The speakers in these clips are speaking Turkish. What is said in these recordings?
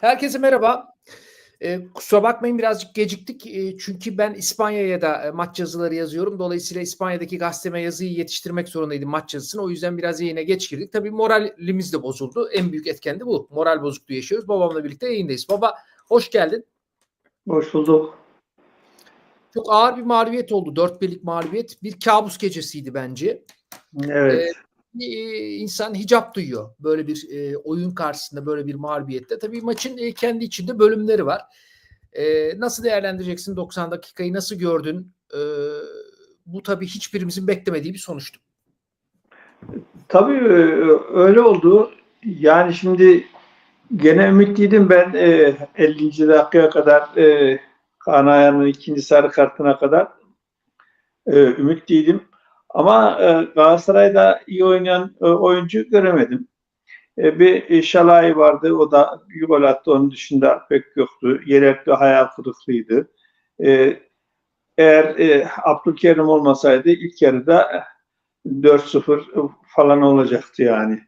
Herkese merhaba. Ee, kusura bakmayın birazcık geciktik. Ee, çünkü ben İspanya'ya da e, maç yazıları yazıyorum. Dolayısıyla İspanya'daki gazeteme yazıyı yetiştirmek zorundaydım maç yazısını. O yüzden biraz yayına geç girdik. Tabii moralimiz de bozuldu. En büyük etken de bu. Moral bozukluğu yaşıyoruz. Babamla birlikte yayındayız. Baba hoş geldin. Hoş bulduk. Çok ağır bir mağlubiyet oldu. Dört birlik mağlubiyet. Bir kabus gecesiydi bence. Evet. e, insan hicap duyuyor böyle bir e, oyun karşısında böyle bir mağlubiyette. Tabii maçın e, kendi içinde bölümleri var. E, nasıl değerlendireceksin 90 dakikayı nasıl gördün? E, bu tabii hiçbirimizin beklemediği bir sonuçtu. Tabii e, öyle oldu. Yani şimdi gene ümitliydim ben e, 50. dakikaya kadar e, Kaan Ayhan'ın ikinci sarı kartına kadar e, ümitliydim. Ama e, Galatasaray'da iyi oynayan e, oyuncu göremedim. E, bir Şalay vardı. O da bir gol attı. Onun dışında pek yoktu. Yelekli hayal kırıklığıydı. E, eğer e, Abdülkerim olmasaydı ilk yarıda 4-0 falan olacaktı yani.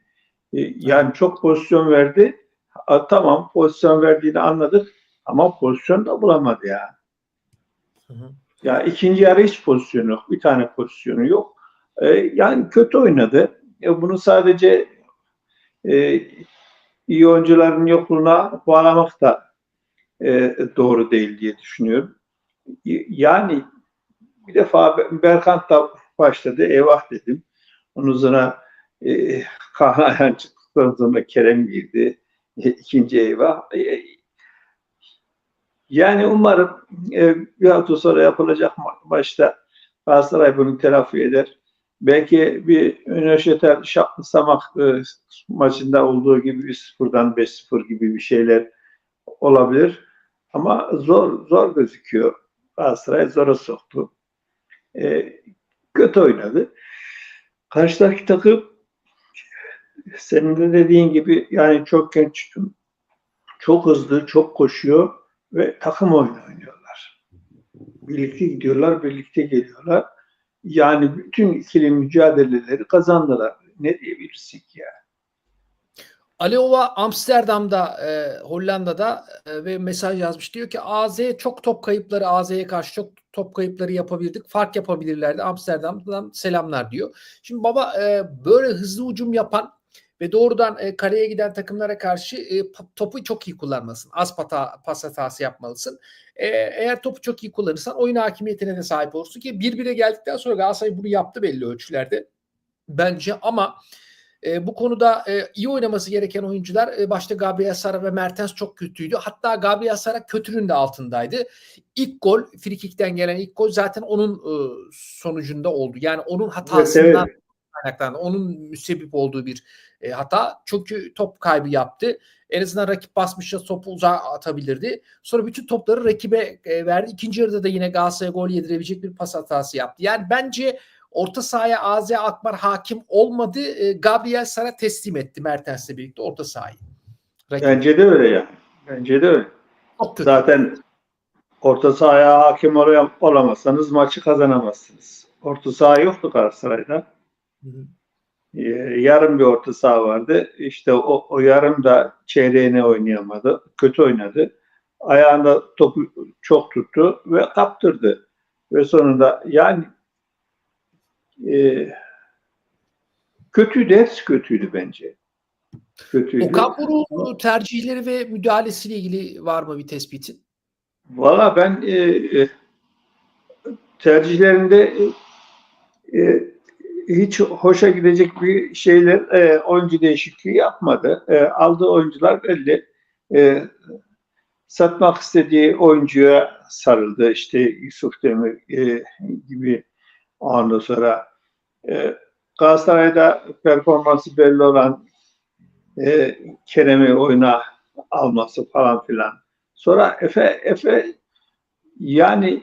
E, yani çok pozisyon verdi. A, tamam pozisyon verdiğini anladık ama pozisyon da bulamadı ya. Hı hı. Ya ikinci yarı hiç pozisyonu yok. Bir tane pozisyonu yok. Ee, yani kötü oynadı. E, bunu sadece e, iyi oyuncuların yokluğuna bağlamak da e, doğru değil diye düşünüyorum. Yani bir defa Be- Berkant da başladı. Eyvah dedim. Onun sonra e, Kaan Ayhan çıktıktan sonra Kerem girdi. E, ikinci eyvah. E, yani umarım e, bir hafta sonra yapılacak ma- maçta Galatasaray bunu telafi eder. Belki bir Önöşeter Samak e, maçında olduğu gibi 3-0'dan 5-0 gibi bir şeyler olabilir. Ama zor zor gözüküyor. Galatasaray zora soktu. E, kötü oynadı. Karşıdaki takım senin de dediğin gibi yani çok genç, çok hızlı, çok koşuyor ve takım oyunu oynuyorlar. Birlikte gidiyorlar, birlikte geliyorlar. Yani bütün ikili mücadeleleri kazandılar. Ne diyebilirsin ya? Aleova Amsterdam'da, e, Hollanda'da e, ve mesaj yazmış. Diyor ki AZ çok top kayıpları, AZ'ye karşı çok top kayıpları yapabildik. Fark yapabilirlerdi. Amsterdam'dan selamlar diyor. Şimdi baba e, böyle hızlı ucum yapan ve doğrudan e, kaleye giden takımlara karşı e, topu çok iyi kullanmalısın. Az pata, pas hatası yapmalısın. E, eğer topu çok iyi kullanırsan oyun hakimiyetine de sahip olursun ki bir bire geldikten sonra Galatasaray bunu yaptı belli ölçülerde. Bence ama e, bu konuda e, iyi oynaması gereken oyuncular e, başta Gabriel Sara ve Mertens çok kötüydü. Hatta Gabriel Sara kötünün de altındaydı. İlk gol, frikikten gelen ilk gol zaten onun e, sonucunda oldu. Yani onun hatasından Evet, kaynaklandı. Onun müsebbip olduğu bir e, hata. Çünkü top kaybı yaptı. En azından rakip basmışsa topu uzağa atabilirdi. Sonra bütün topları rakibe e, verdi. İkinci yarıda da yine Galatasaray'a gol yedirebilecek bir pas hatası yaptı. Yani bence orta sahaya AZ Akbar hakim olmadı. E, Gabriel Sara teslim etti Mertens'le birlikte orta sahayı. Rakip Bence de öyle ya. Bence de öyle. Zaten orta sahaya hakim ol- olamazsanız maçı kazanamazsınız. Orta saha yoktu Galatasaray'da. Hı hı. Ee, yarım bir orta saha vardı. İşte o, o yarım da çeyreğine oynayamadı. Kötü oynadı. Ayağında topu çok tuttu ve kaptırdı. Ve sonunda yani e, kötüydü. Hepsi kötüydü bence. Kötüydü. Okan Buruk'un tercihleri ve müdahalesiyle ilgili var mı bir tespitin? Valla ben e, e, tercihlerinde e, e, hiç hoşa gidecek bir şeyler e, oyuncu değişikliği yapmadı. E, aldığı oyuncular belli. E, satmak istediği oyuncuya sarıldı. İşte Yusuf Demir e, gibi ondan sonra e, Galatasaray'da performansı belli olan e, Kerem'i oyuna alması falan filan. Sonra Efe Efe yani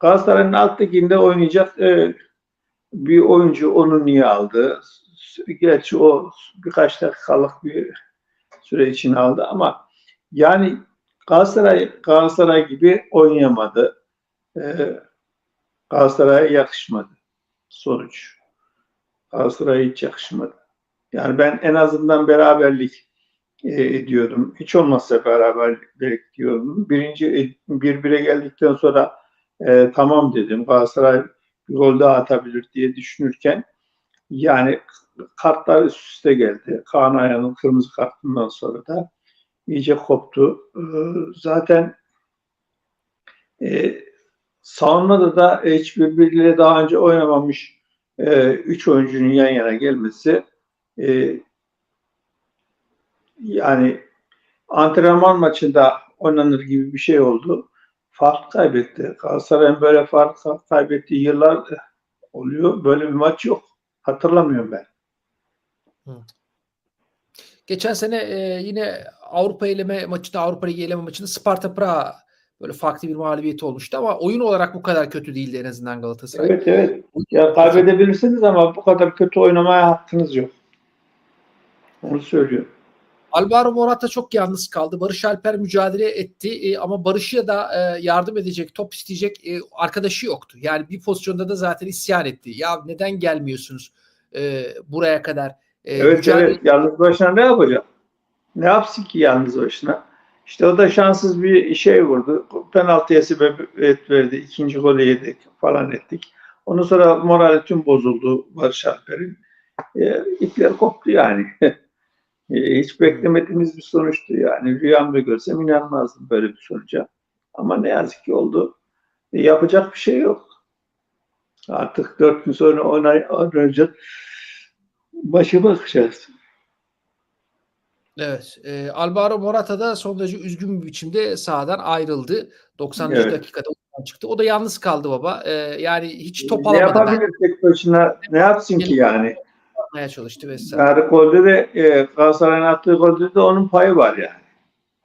Galatasaray'ın alt liginde oynayacak e, bir oyuncu onu niye aldı? Gerçi o birkaç dakikalık bir süre için aldı ama yani Galatasaray Galatasaray gibi oynayamadı. E, Galatasaray'a yakışmadı sonuç. Galatasaray'a hiç yakışmadı. Yani ben en azından beraberlik e, ediyordum. Hiç olmazsa beraber bekliyordum. Birinci bir bire geldikten sonra e, tamam dedim. Galatasaray gol daha atabilir diye düşünürken yani kartlar üst üste geldi. Kaan Ayhan'ın kırmızı kartından sonra da iyice koptu. E, zaten e, savunmada da hiç birbiriyle daha önce oynamamış e, üç oyuncunun yan yana gelmesi e, yani antrenman maçında oynanır gibi bir şey oldu. Fark kaybetti. Galatasaray'ın böyle fark kaybettiği yıllar oluyor. Böyle bir maç yok. Hatırlamıyorum ben. Geçen sene e, yine Avrupa eleme maçında Avrupa Ligi eleme maçında Sparta Praha böyle farklı bir mağlubiyeti olmuştu ama oyun olarak bu kadar kötü değildi en azından Galatasaray. Evet evet. Ya kaybedebilirsiniz ama bu kadar kötü oynamaya hakkınız yok. Onu söylüyorum. Alvaro Morata çok yalnız kaldı. Barış Alper mücadele etti e, ama Barış'a da e, yardım edecek, top isteyecek e, arkadaşı yoktu. Yani bir pozisyonda da zaten isyan etti. Ya neden gelmiyorsunuz e, buraya kadar? E, Evet mücadele- evet. Yalnız başına ne yapacak? Ne yapsın ki yalnız başına? İşte o da şanssız bir şey vurdu. Penaltıya sebebiyet verdi. İkinci golü yedik falan ettik. Ondan sonra morali tüm bozuldu Barış Alper'in. E, ipler koptu yani. E, hiç beklemediğimiz bir sonuçtu yani. Rüyamda görsem inanmazdım böyle bir sonuca. Ama ne yazık ki oldu. E, yapacak bir şey yok. Artık dört gün sonra oynay- oynayacak. Başa bakacağız. Evet. E, Alvaro Morata da son derece üzgün bir biçimde sahadan ayrıldı. 90. Evet. dakikada çıktı. O da yalnız kaldı baba. E, yani hiç top ne alamadı. Ben yapabilir tek başına? Ne yapsın ki yani? Yapmaya çalıştı vesaire. Yani golde de e, Galatasaray'ın attığı golde de onun payı var yani.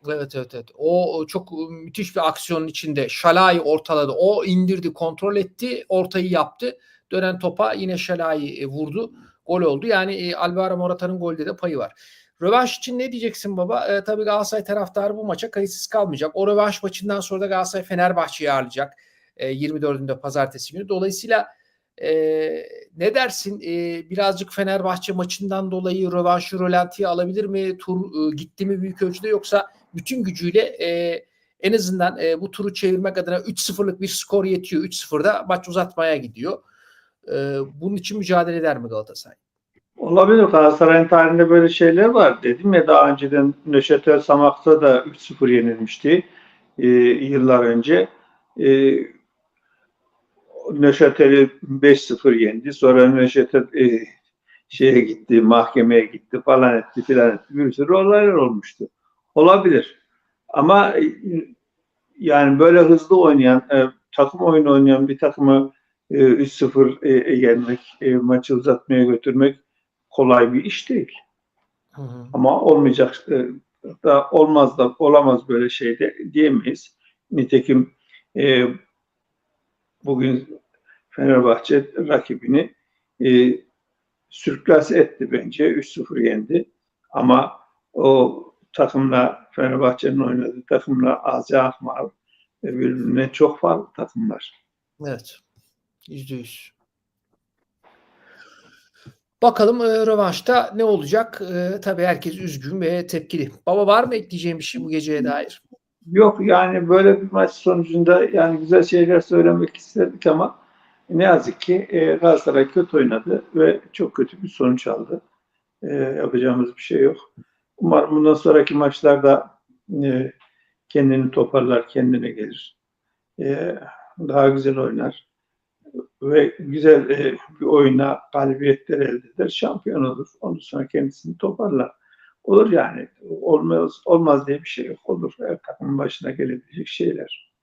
Evet evet evet. O çok müthiş bir aksiyonun içinde. Şalai ortaladı. O indirdi, kontrol etti, ortayı yaptı. Dönen topa yine Şalai e, vurdu. Gol oldu. Yani e, Alvaro Morata'nın golde de payı var. Rövanş için ne diyeceksin baba? E, tabii Galatasaray taraftarı bu maça kayıtsız kalmayacak. O rövanş maçından sonra da Galatasaray Fenerbahçe'yi ağırlayacak. E, 24'ünde pazartesi günü. Dolayısıyla e, ne dersin? E, birazcık Fenerbahçe maçından dolayı rövanşı rölantiye alabilir mi? Tur e, gitti mi büyük ölçüde yoksa bütün gücüyle e, en azından e, bu turu çevirmek adına 3-0'lık bir skor yetiyor. 3-0'da maç uzatmaya gidiyor. E, bunun için mücadele eder mi Galatasaray? Olabilir. Galatasaray'ın tarihinde böyle şeyler var. Dedim ya daha önceden Neşet Samak'ta da 3-0 yenilmişti e, yıllar önce. E, Neşetel'i 5-0 yendi. Sonra Neşetel e, şeye gitti, mahkemeye gitti falan etti filan etti. Bir sürü olaylar olmuştu. Olabilir. Ama e, yani böyle hızlı oynayan, e, takım oyunu oynayan bir takımı e, 3-0 e, yenmek, e, maçı uzatmaya götürmek kolay bir iş değil. Hı hı. Ama olmayacak e, da olmaz da olamaz böyle şey de diyemeyiz. Nitekim e, bugün Fenerbahçe rakibini e, sürklas etti bence. 3-0 yendi. Ama o takımla Fenerbahçe'nin oynadığı takımla Azi Akmar e, birbirine çok farklı takımlar. Evet. Yüzde yüz. Bakalım e, rövanşta ne olacak? E, tabii herkes üzgün ve tepkili. Baba var mı ekleyeceğim bir şey bu geceye dair? Yok yani böyle bir maç sonucunda yani güzel şeyler söylemek isterdik ama ne yazık ki e, Galatasaray kötü oynadı ve çok kötü bir sonuç aldı. E, yapacağımız bir şey yok. Umarım bundan sonraki maçlarda e, kendini toparlar, kendine gelir. E, daha güzel oynar ve güzel e, bir oyuna galibiyetler elde eder, şampiyon olur. Ondan sonra kendisini toparlar. Olur yani. Olmaz, olmaz diye bir şey yok. Olur. Her takımın başına gelebilecek şeyler.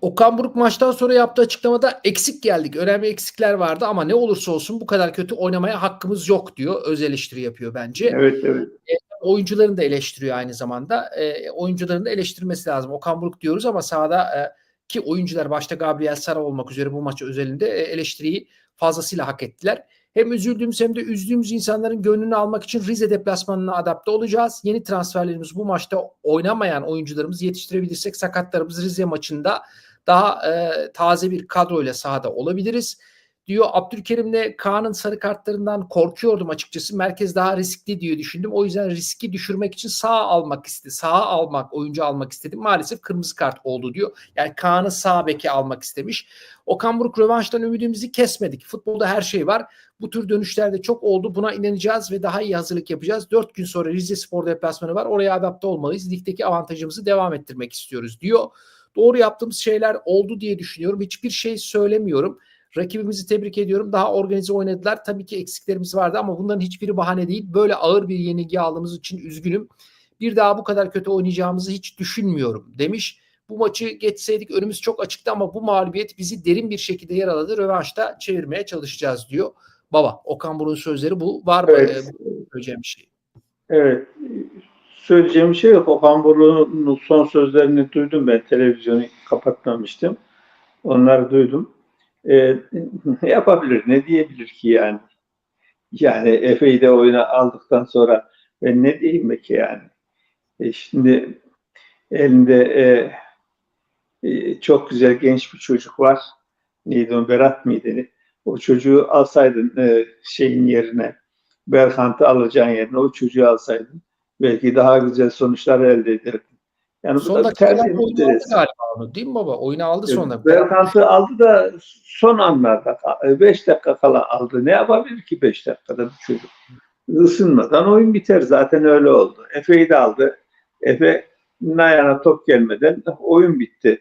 Okan Buruk maçtan sonra yaptığı açıklamada eksik geldik. Önemli eksikler vardı ama ne olursa olsun bu kadar kötü oynamaya hakkımız yok diyor. Öz eleştiri yapıyor bence. Evet evet. oyuncuların da eleştiriyor aynı zamanda. E, oyuncuların da eleştirmesi lazım. Okan Buruk diyoruz ama sahada e, ki oyuncular başta Gabriel Sara olmak üzere bu maç özelinde e, eleştiriyi fazlasıyla hak ettiler. Hem üzüldüğümüz hem de üzdüğümüz insanların gönlünü almak için Rize deplasmanına adapte olacağız. Yeni transferlerimiz bu maçta oynamayan oyuncularımızı yetiştirebilirsek sakatlarımız Rize maçında daha e, taze bir kadroyla sahada olabiliriz. Diyor Abdülkerim'le Kaan'ın sarı kartlarından korkuyordum açıkçası. Merkez daha riskli diye düşündüm. O yüzden riski düşürmek için sağ almak istedi. Sağa almak, oyuncu almak istedim. Maalesef kırmızı kart oldu diyor. Yani Kaan'ı sağ beke almak istemiş. Okan Buruk rövanştan ümidimizi kesmedik. Futbolda her şey var. Bu tür dönüşlerde çok oldu. Buna inanacağız ve daha iyi hazırlık yapacağız. Dört gün sonra Rize Spor deplasmanı var. Oraya adapte olmalıyız. Ligdeki avantajımızı devam ettirmek istiyoruz diyor. Doğru yaptığımız şeyler oldu diye düşünüyorum. Hiçbir şey söylemiyorum. Rakibimizi tebrik ediyorum. Daha organize oynadılar. Tabii ki eksiklerimiz vardı ama bunların hiçbiri bahane değil. Böyle ağır bir yenilgi aldığımız için üzgünüm. Bir daha bu kadar kötü oynayacağımızı hiç düşünmüyorum demiş. Bu maçı geçseydik önümüz çok açıktı ama bu mağlubiyet bizi derin bir şekilde yaraladı. Rövanşta çevirmeye çalışacağız diyor. Baba Okan Buruk'un sözleri bu. Var mı Evet. e, söyleyeceğim bir şey? Evet. Söyleyeceğim bir şey yok. Okan Buruk'un son sözlerini duydum ben. Televizyonu kapatmamıştım. Onları duydum. Ee, ne yapabilir? Ne diyebilir ki yani? Yani Efe'yi de oyuna aldıktan sonra ben ne diyeyim ki yani? E şimdi elinde e, e, çok güzel genç bir çocuk var. Neydi o? Berat mıydı? O çocuğu alsaydın e, şeyin yerine Berkant'ı alacağın yerine o çocuğu alsaydın belki daha güzel sonuçlar elde ederdin. Yani bu Son da dakikalar tercih oyunu aldı galiba onu değil mi baba? Oyunu aldı son dakika. Berkant'ı aldı da son anlarda 5 dakika kala aldı. Ne yapabilir ki 5 dakikada bir çocuk? Isınmadan oyun biter. Zaten öyle oldu. Efe'yi de aldı. Efe'nin ayağına top gelmeden oyun bitti.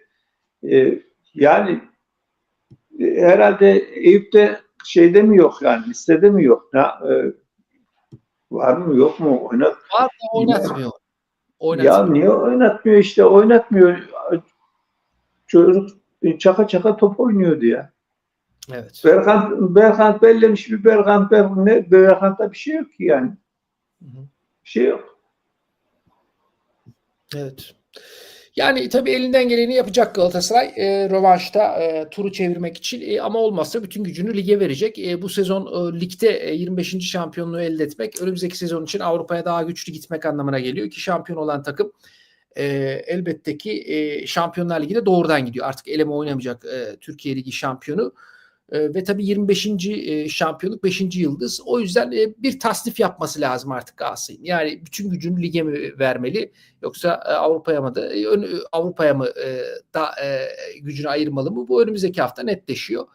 Ee, yani e, herhalde Eyüp'te şeyde mi yok yani listede mi yok? Ya, e, var mı yok mu? Oynat. Var da oynatmıyor. Ya Oynatmıyor. niye oynatmıyor işte oynatmıyor. Çocuk çaka çaka top oynuyordu ya. Evet. Berkant, Berkant bellemiş bir Berkant, Berkant ne? Berkant'ta bir şey yok ki yani. Hı hı. Bir şey yok. Evet. Yani tabii elinden geleni yapacak Galatasaray e, rövanşta e, turu çevirmek için E, ama olmazsa bütün gücünü lige verecek. E, bu sezon e, ligde e, 25. şampiyonluğu elde etmek önümüzdeki sezon için Avrupa'ya daha güçlü gitmek anlamına geliyor. İki şampiyon olan takım e, elbette ki e, Şampiyonlar Ligi'ne doğrudan gidiyor. Artık eleme oynamayacak e, Türkiye Ligi şampiyonu. E, ve tabii 25. e, şampiyonluk 5. yıldız. O yüzden e, bir tasnif yapması lazım artık Galatasaray'ın. Yani bütün gücünü lige mi vermeli yoksa e, Avrupa'ya mı da e, ön- Avrupa'ya mı e, da e, gücünü ayırmalı mı? Bu önümüzdeki hafta netleşiyor.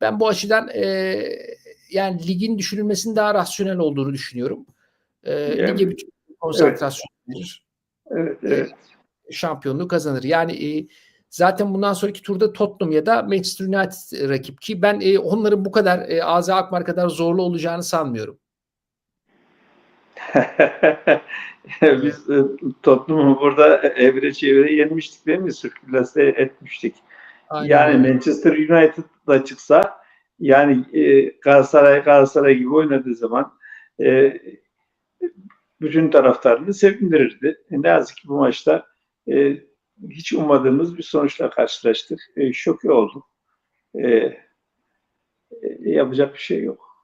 Ben bu açıdan e, yani ligin düşünülmesinin daha rasyonel olduğunu düşünüyorum. E, Yani, lige bütün konsantrasyon verir Evet, evet. şampiyonluğu kazanır. Yani e, zaten bundan sonraki turda Tottenham ya da Manchester United rakip ki ben e, onların bu kadar e, AZ Alkmaar kadar zorlu olacağını sanmıyorum. Biz e, toplumu burada evre çevire yenmiştik değil mi? Sirkülase etmiştik. Aynen yani. Manchester United da çıksa yani e, Galatasaray Galatasaray gibi oynadığı zaman e, bütün taraftarını sevindirirdi. E, ne yazık ki bu maçta e, hiç ummadığımız bir sonuçla karşılaştık. E, şoke olduk. E, e, yapacak bir şey yok.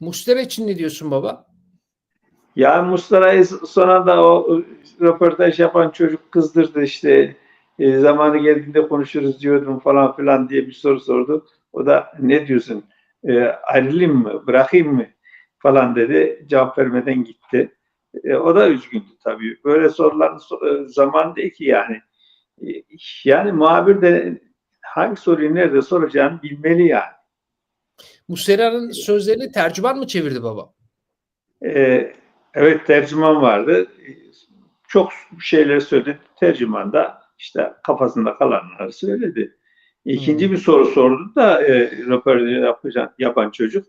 Muslera için ne diyorsun baba? Ya Mustara'yı sonra da o röportaj yapan çocuk kızdırdı işte e, zamanı geldiğinde konuşuruz diyordum falan filan diye bir soru sordu. O da ne diyorsun e, ayrılayım mı bırakayım mı falan dedi cevap vermeden gitti. E, o da üzgündü tabii. Böyle soruların so- e, zaman değil ki yani. E, yani muhabir de hangi soruyu nerede soracağını bilmeli yani. Muslera'nın sözlerini tercüman mı çevirdi baba? Ee, evet tercüman vardı. Ee, Çok şeyler söyledi. Tercüman da işte kafasında kalanları söyledi. İkinci Hmm. bir soru sordu da e, röportajı yapan çocuk.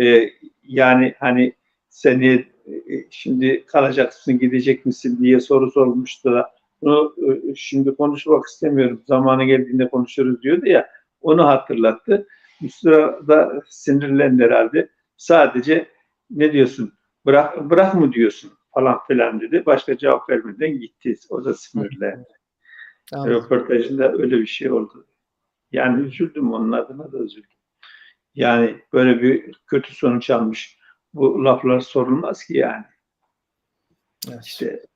E, yani hani seni e, şimdi kalacaksın gidecek misin diye soru sormuştu da bunu e, şimdi konuşmak istemiyorum. Zamanı geldiğinde konuşuruz diyordu ya. Onu hatırlattı. Üstüne da sinirlendi herhalde. Sadece ne diyorsun? Bırak, bırak mı diyorsun falan filan dedi. Başka cevap vermeden gitti. O da sinirlendi. Anladım. Röportajında öyle bir şey oldu. Yani üzüldüm onun adına da üzüldüm. Yani böyle bir kötü sonuç almış. Bu laflar sorulmaz ki yani. Evet. İşte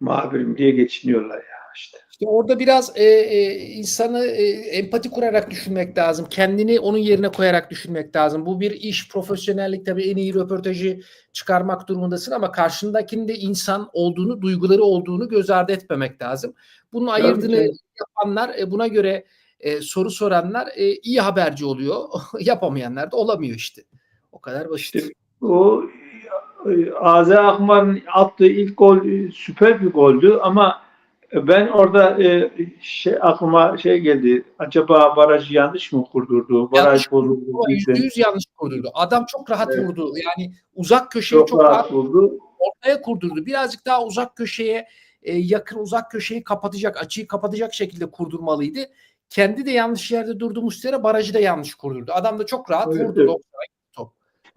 muhabirim diye geçiniyorlar ya işte. İşte orada biraz e, e, insanı e, empati kurarak düşünmek lazım. Kendini onun yerine koyarak düşünmek lazım. Bu bir iş, profesyonellik tabii en iyi röportajı çıkarmak durumundasın ama karşındakinin de insan olduğunu, duyguları olduğunu göz ardı etmemek lazım. Bunun ayırdığını tabii. yapanlar, e, buna göre e, soru soranlar e, iyi haberci oluyor. Yapamayanlar da olamıyor işte. O kadar basit. İşte o e, AZ Akman'ın attığı ilk gol e, süper bir goldü ama ben orada e, şey aklıma şey geldi. Acaba barajı yanlış mı kurdurdu? Baraj Yanlış bozuldu. Yüzde yüz yanlış kurdurdu. Adam çok rahat Evet. vurdu. Yani uzak köşeyi Çok çok, rahat rahat buldu. ortaya kurdurdu. Birazcık daha uzak köşeye e, yakın uzak köşeyi kapatacak, açıyı kapatacak şekilde kurdurmalıydı. Kendi de yanlış yerde durdu Muslera, barajı da yanlış kurdurdu. Adam da çok rahat Evet, vurdu. evet.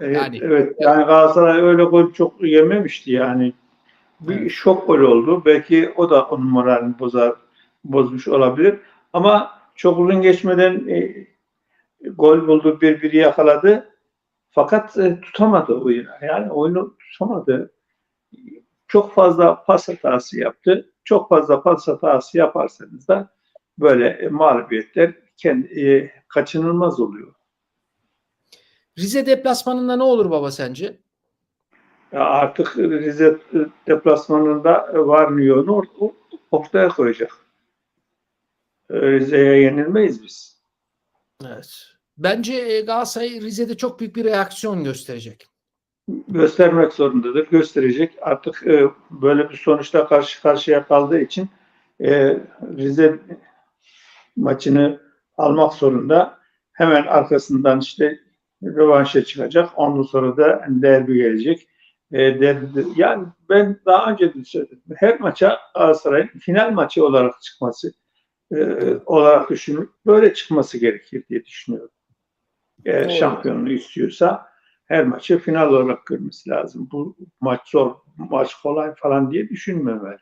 90'a. Evet, Yani- evet. Yani Galatasaray öyle gol çok yememişti yani. Bir Evet. şok gol oldu. Belki o da onun moralini bozar, bozmuş olabilir. Ama çok uzun geçmeden e, gol buldu, birbiri yakaladı. Fakat e, tutamadı oyunu. Yani oyunu tutamadı. Çok fazla pas hatası yaptı. Çok fazla pas hatası yaparsanız da böyle e, mağlubiyetler kendi, e, kaçınılmaz oluyor. Rize deplasmanında ne olur baba sence? Ya artık Rize deplasmanında var mı onu ortaya koyacak. Rize'ye yenilmeyiz biz. Evet. Bence e, Galatasaray Rize'de çok büyük bir reaksiyon gösterecek. Göstermek zorundadır, gösterecek. Artık e, böyle bir sonuçta karşı karşıya kaldığı için e, Rize maçını almak zorunda. Hemen arkasından işte rövanşa çıkacak. Ondan sonra da derbi gelecek. E, derbi, yani ben daha önce de söyledim. Her maça Galatasaray'ın final maçı olarak çıkması e, olarak düşünüp böyle çıkması gerekir diye düşünüyorum. Eğer Doğru. şampiyonluğu istiyorsa her maçı final olarak görmesi lazım. Bu maç zor, maç kolay falan diye düşünmemeli.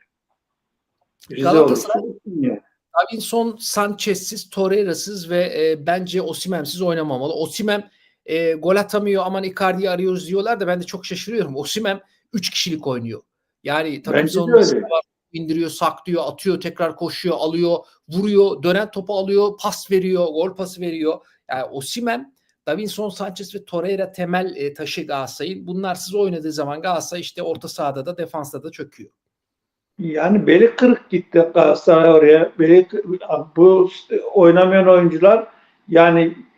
Rize Galatasaray- yani. Davinson Sanchez'siz, Torreira'sız ve e, bence Osimhen'siz oynamamalı. Osimhen e, gol atamıyor aman Icardi'yi arıyoruz diyorlar da ben de çok şaşırıyorum. Osimhen 3 kişilik oynuyor. Yani takım var, indiriyor, saklıyor, atıyor, tekrar koşuyor, alıyor, vuruyor, dönen topu alıyor, pas veriyor, gol pası veriyor. Yani Osimhen, Davinson Sanchez ve Torreira temel e, taşı Galatasaray'ın. Bunlarsız oynadığı zaman Galatasaray işte orta sahada da defansta da çöküyor. Yani beli kırık gitti Galatasaray oraya. Beli bu oynamayan oyuncular yani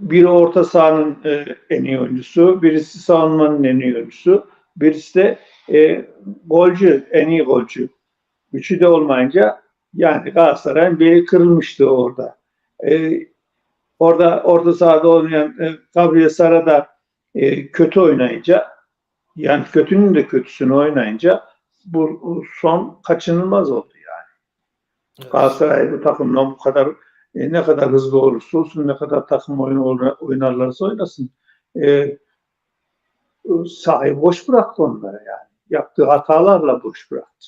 biri orta sahanın e, en iyi oyuncusu, birisi savunmanın en iyi oyuncusu, birisi de e, golcü, en iyi golcü. Üçü de olmayınca yani Galatasaray'ın beli kırılmıştı orada. E, orada orta sahada oynayan e, Gabriel Sara da e, kötü oynayınca yani kötünün de kötüsünü oynayınca bu son kaçınılmaz oldu yani. Galatasaray bu takımla bu kadar e, ne kadar hızlı olursa olsun, ne kadar takım oyunu oyna- oynarlarsa oynasın. E, sahayı boş bıraktı onlara yani. Yaptığı hatalarla boş bıraktı.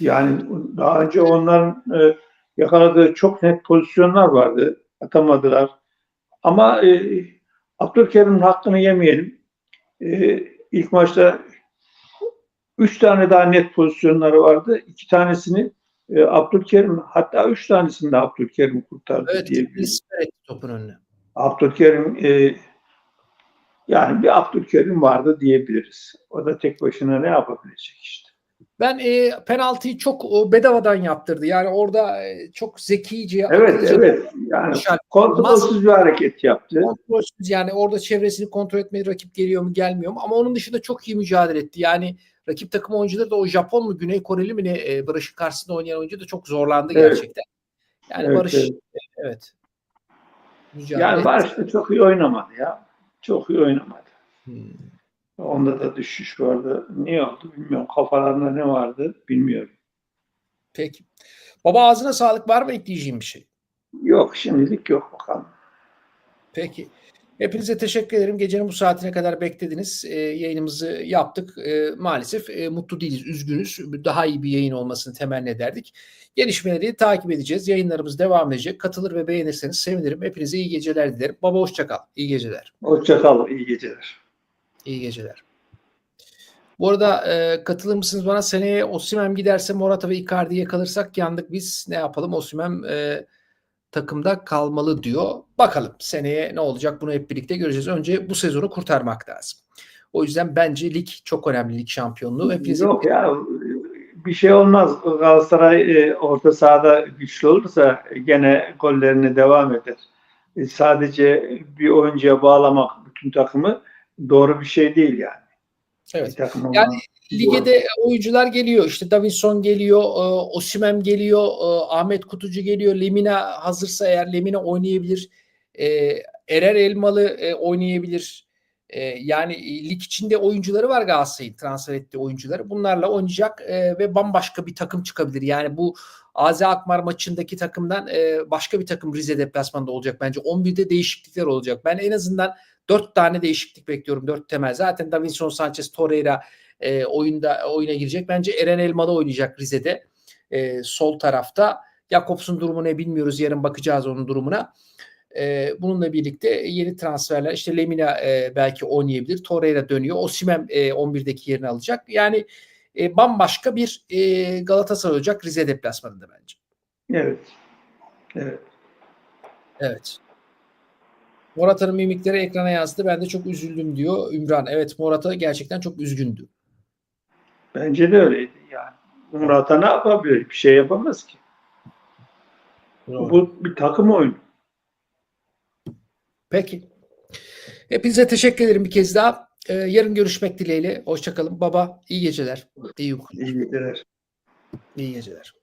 Yani daha önce onların e, yakaladığı çok net pozisyonlar vardı. Atamadılar. Ama e, Abdülkerim'in hakkını yemeyelim. E, ilk maçta üç tane daha net pozisyonları vardı. İki tanesini e, Abdülkerim hatta üç tanesini de Abdülkerim kurtardı Evet, etti topun önüne. Abdülkerim e, yani bir Abdülkerim vardı diyebiliriz. O da tek başına ne yapabilecek işte. Ben e, penaltıyı çok o, bedavadan yaptırdı. Yani orada e, çok zekice, Evet evet yani kontrolsüz bir hareket yaptı. kontrolsüz yani orada çevresini kontrol etmeyi rakip geliyor mu gelmiyor mu ama onun dışında çok iyi mücadele etti. Yani rakip takım oyuncuları da o Japon mu Güney Koreli mi ne e, Barış'ın karşısında oynayan oyuncu da çok zorlandı Evet. gerçekten. Yani Evet, Barış evet. evet. Mücadele Yani. Barış da çok iyi oynamadı ya. Çok iyi oynamadı. Hmm. Onda da düşüş vardı. Niye oldu bilmiyorum. Kafalarında ne vardı bilmiyorum. Peki. Baba ağzına sağlık var mı ekleyeceğim bir şey? Yok şimdilik yok bakalım. Peki. Hepinize teşekkür ederim. Gecenin bu saatine kadar beklediniz. E, yayınımızı yaptık. E, maalesef e, mutlu değiliz, üzgünüz. Daha iyi bir yayın olmasını temenni ederdik. Gelişmeleri takip edeceğiz. Yayınlarımız devam edecek. Katılır ve beğenirseniz sevinirim. Hepinize iyi geceler dilerim. Baba hoşça kal. İyi geceler. Hoşça kal. iyi geceler. İyi geceler. Bu arada e, katılır mısınız bana? Seneye Osimhen giderse Morata ve Icardi'ye kalırsak yandık biz. Ne yapalım? Osimhen e, takımda kalmalı diyor. Bakalım seneye ne olacak bunu hep birlikte göreceğiz. Önce bu sezonu kurtarmak lazım. O yüzden bence lig çok önemli lig şampiyonluğu. Hepinize Yok ya bir şey olmaz. Galatasaray e, orta sahada güçlü olursa gene gollerine devam eder. E, sadece bir oyuncuya bağlamak bütün takımı doğru bir şey değil yani. Evet. Bir takım Yani. Lige de oyuncular geliyor. İşte Davinson geliyor, e, Osimhen geliyor, e, Ahmet Kutucu geliyor. Lemina hazırsa eğer Lemina oynayabilir. E, Erer Elmalı oynayabilir. Yani lig içinde oyuncuları var Galatasaray'ın transfer ettiği oyuncuları. Bunlarla oynayacak ve bambaşka bir takım çıkabilir. Yani bu AZ Akmar maçındaki takımdan başka bir takım Rize deplasmanında olacak bence. 11'de değişiklikler olacak. Ben en azından 4 tane değişiklik bekliyorum. 4 temel. Zaten Davinson Sanchez, Torreira e, oyunda oyuna girecek. Bence Eren Elmalı oynayacak Rize'de. E, sol tarafta. Jakobs'un durumu ne bilmiyoruz. Yarın bakacağız onun durumuna. E, bununla birlikte yeni transferler işte Lemina e, belki oynayabilir. Torreira dönüyor. Osimhen e, 11'deki yerini alacak. Yani e, bambaşka bir e, Galatasaray olacak Rize deplasmanında bence. Evet. Evet. Evet. Morata'nın mimikleri ekrana yansıdı. Ben de çok üzüldüm diyor Ümran. Evet Morata gerçekten çok üzgündü. Bence de öyleydi yani. Murat'a ne yapabilir? Bir şey yapamaz ki. Bu bir takım oyunu. Peki. Hepinize teşekkür ederim bir kez daha. Ee, yarın görüşmek dileğiyle. Hoşçakalın. Baba iyi geceler. İyi uykular. İyi geceler. İyi geceler.